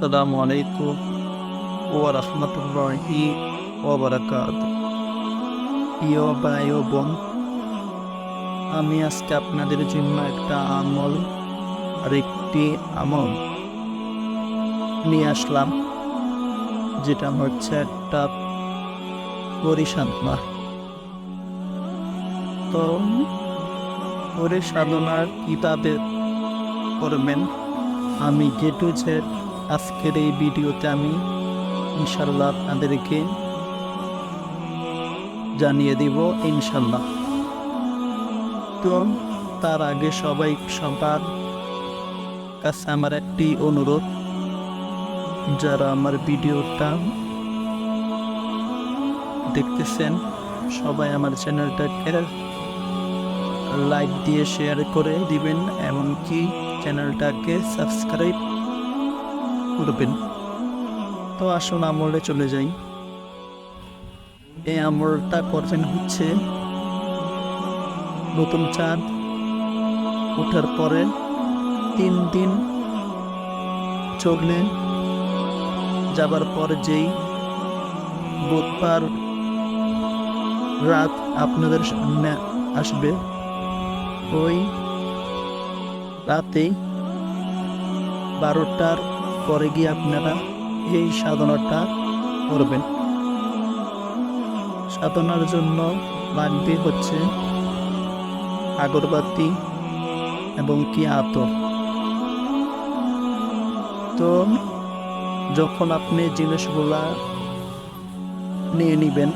আসসালামু আলাইকুম ওয়া রাহমাতুল্লাহি ওয়া বারাকাতুহু প্রিয় ভাই ও বোন, আমি আজকে আপনাদের জন্য একটা আমল আর একটি আমল নিয়ে আসলাম, যেটা হচ্ছে একটা পরিসাধনা। তো পরিসাধনার কিতাবে করবেন আমি গেটু যে আজকের এই ভিডিওতে আমি ইনশাল্লাহ আপনাদেরকে জানিয়ে দিব ইনশাল্লাহ তো তার আগে সবাই সবার কাছে আমার একটি অনুরোধ, যারা আমার ভিডিওটা দেখতেছেন, সবাই আমার চ্যানেলটাকে লাইক দিয়ে শেয়ার করে দিবেন, এমনকি চ্যানেলটাকে সাবস্ক্রাইব করবেন তো আসুন, আমলে চলে যাই। এই আমলটা করবেন হচ্ছে নতুন চাঁদ ওঠার পরে তিন দিন চললে যাবার পর যেই বুধবার রাত আপনাদের সামনে আসবে, ওই রাতে বারোটার পরে গিয়ে আপনারা এই সাধনাটা করবেন। সাধনার জন্য লাগবে হচ্ছে আগরবাতি এবং কি আতর। তো যখন আপনি জিনিসগুলা নিয়ে নিবেন,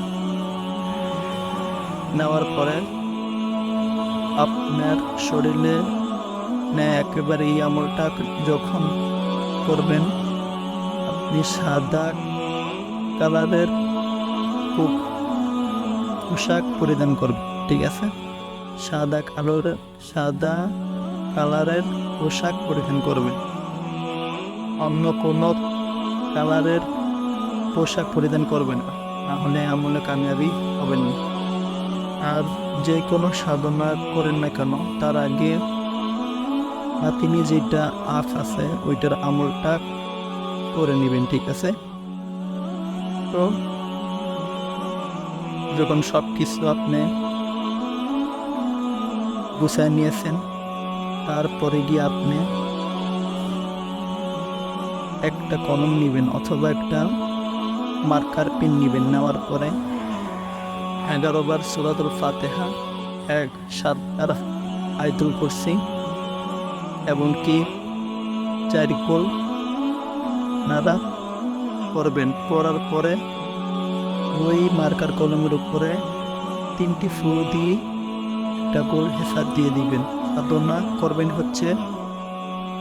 নেওয়ার পরে আপনার শরীরে না একেবারে এই আমলটা যখন করবেন। আপনি সাদা কালারের পোশাক পরিধান করবেন, ঠিক আছে? সাদা কালার, সাদা কালারের পোশাক পরিধান করবেন। অন্য কোনো কালারের পোশাক পরিধান করবেন না নাহলে আমলে কামিয়াবি হবেন না। আর যে কোনো সাধনা করেন না কেন, তার আগে তিনি যেটা আখ আছে, ওইটার আমলটা করে নেবেন, ঠিক আছে? তো যখন সব কিছু আপনি গুছায় নিয়েছেন, তারপরে গিয়ে আপনি একটা কলম নেবেন অথবা একটা মার্কার পেন নেবেন। নেওয়ার পরে এগারো বার সুরাতুল ফাতেহা, এক, সাত আর আয়তুল কুরসি এমনকি চার কোল নাদা করবেন। করার পরে ওই মার্কার কলমের উপরে তিনটি ফু দিয়ে একটা গোল হেসার দিয়ে দিবেন। সাধনা করবেন হচ্ছে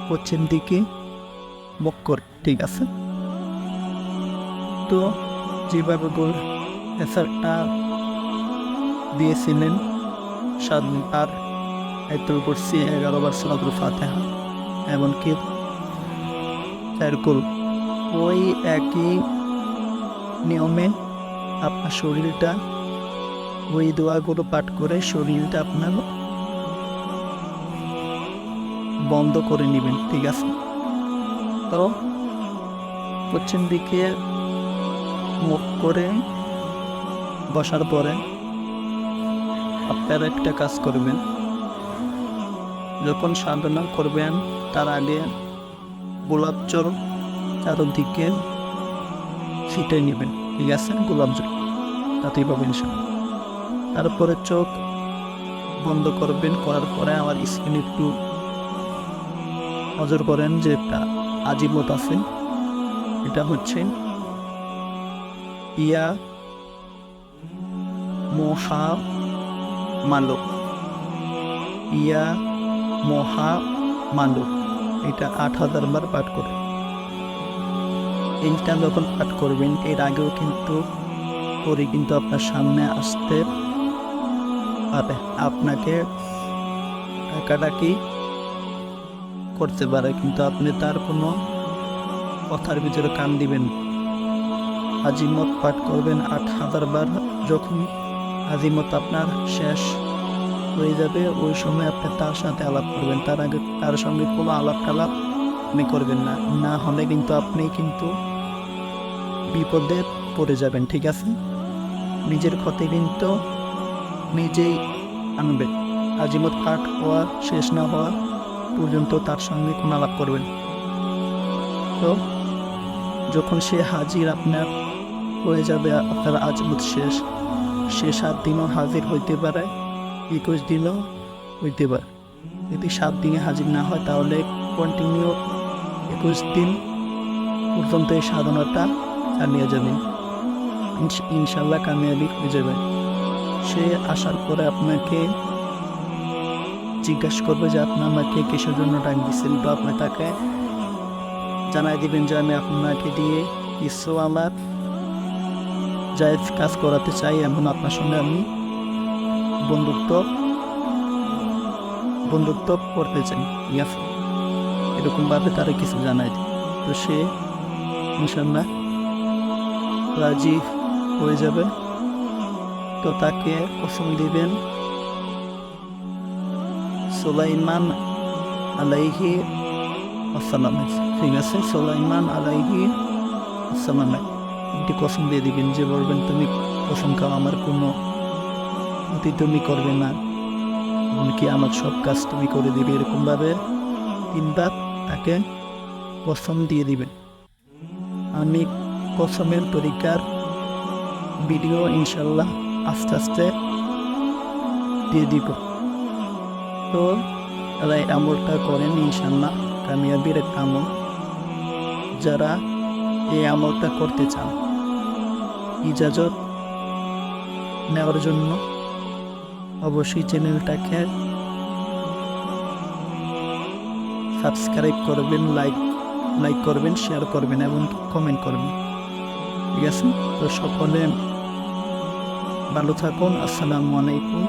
পশ্চিম দিকে মুখ করে ঠিক আছে? তো যেভাবে গোল হেসারটা দিয়েছিলেন সাত আর আয়তুল কুরসি এগারো বার সালাতুল ফাতেহা, এমনকি চারকুল ওই একই নিয়মে আপনার শরীরটা, ওই দোয়াগুলো পাঠ করে শরীরটা আপনার বন্ধ করে নেবেন, ঠিক আছে? তো পশ্চিম দিকে মুখ করে বসার পরে আপনারা একটা কাজ করবেন। যখন সাধনা করবেন, তার আগে গোলাপ জল চারদিকে ছিটে নেবেন। ঠিক আছে? গোলাপ জল। তাতেই পাবেন। তারপরে চোখ বন্ধ করবেন, করার পরে আমার স্কিন একটু নজর করেন যে একটা আজিমত আছে। এটা হচ্ছে ইয়া মহা মালক। ইয়া মহা এটা আট হাজার বার পাঠ করে এইটা যখন পাঠ করবেন, এর আগেও কিন্তু করে কিন্তু আপনার সামনে আসতে পারে আপনাকে টাকাটাকি করতে পারে, কিন্তু আপনি তার কোনো কথার ভিতরে কান দিবেন। আজিমত পাঠ করবেন আট হাজার বার, যখন আজিমত আপনার শেষ হয়ে যাবে, ওই সময় আপনি তার সাথে আলাপ করবেন। তার আগে তার সঙ্গে কোনো আলাপ টালাপ আপনি করবেন না। না হলে কিন্তু আপনি কিন্তু বিপদে পড়ে যাবেন, ঠিক আছে? নিজের ক্ষতি কিন্তু নিজেই আনবে আজিমত কাট হওয়া, শেষ না হওয়া পর্যন্ত তার সঙ্গে কোনো আলাপ করবেন তো যখন সে হাজির আপনার হয়ে যাবে, আপনার আজমত শেষ। সে সাত দিনও হাজির হইতে পারে। একুশ দিনও হইতে পারে। যদি সাত দিনে হাজির না হয়, তাহলে কন্টিনিউ একুশ দিন। পর্যন্ত এই সাধনাটা চালিয়ে যাবেন ইনশাল্লাহ কামিয়াবি হয়ে যাবে। সে আসার পরে আপনাকে জিজ্ঞাসা করবে যে আপনি আমাকে কিসের জন্য ডাক দিচ্ছেন। তো আপনি তাকে জানাই দিবেন যে আমি আপনাকে দিয়ে কিছু আমার জায়েজ কাজ করাতে চাই, এমন আপনার সঙ্গে আমি বন্ধুত্ব বন্ধুত্ব করতে চাই আছে এরকমভাবে তারা কিছু দিই তো সে ইনশাল্লাহ রাজি হয়ে যাবে। তো তাকে কসম দিবেন, সুলাইমান আলাইহি আসসালাম। ঠিক আছে, সুলাইমান আলাইহি আসসালাম। একটি কসম দিয়ে দিবেন যে বলবেন, তুমি কসম খাও, আমার কোনো ক্ষতি তুমি করবে না। এমনকি আমার সব কাজ তুমি করে দিবে এরকমভাবে। তিনবার তাকে কসম দিয়ে দিবেন আমি কসমের তরিকার ভিডিও ইনশাল্লাহ আস্তে আস্তে দিয়ে দিব। তো তারা এই আমলটা করেন ইনশাল্লাহ কামিয়াবির একটা আমল। যারা এই আমলটা করতে চান, ইজাজত নেওয়ার জন্য অবশ্যই চ্যানেলটাকে সাবস্ক্রাইব করবেন, লাইক লাইক করবেন শেয়ার করবেন এবং কমেন্ট করবেন। ঠিক আছে? তো সকলে ভালো থাকুন। আসসালামু আলাইকুম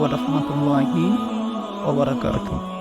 ও রাহমাতুল্লাহি ওবরাকাতুহু বারাকাতুহু।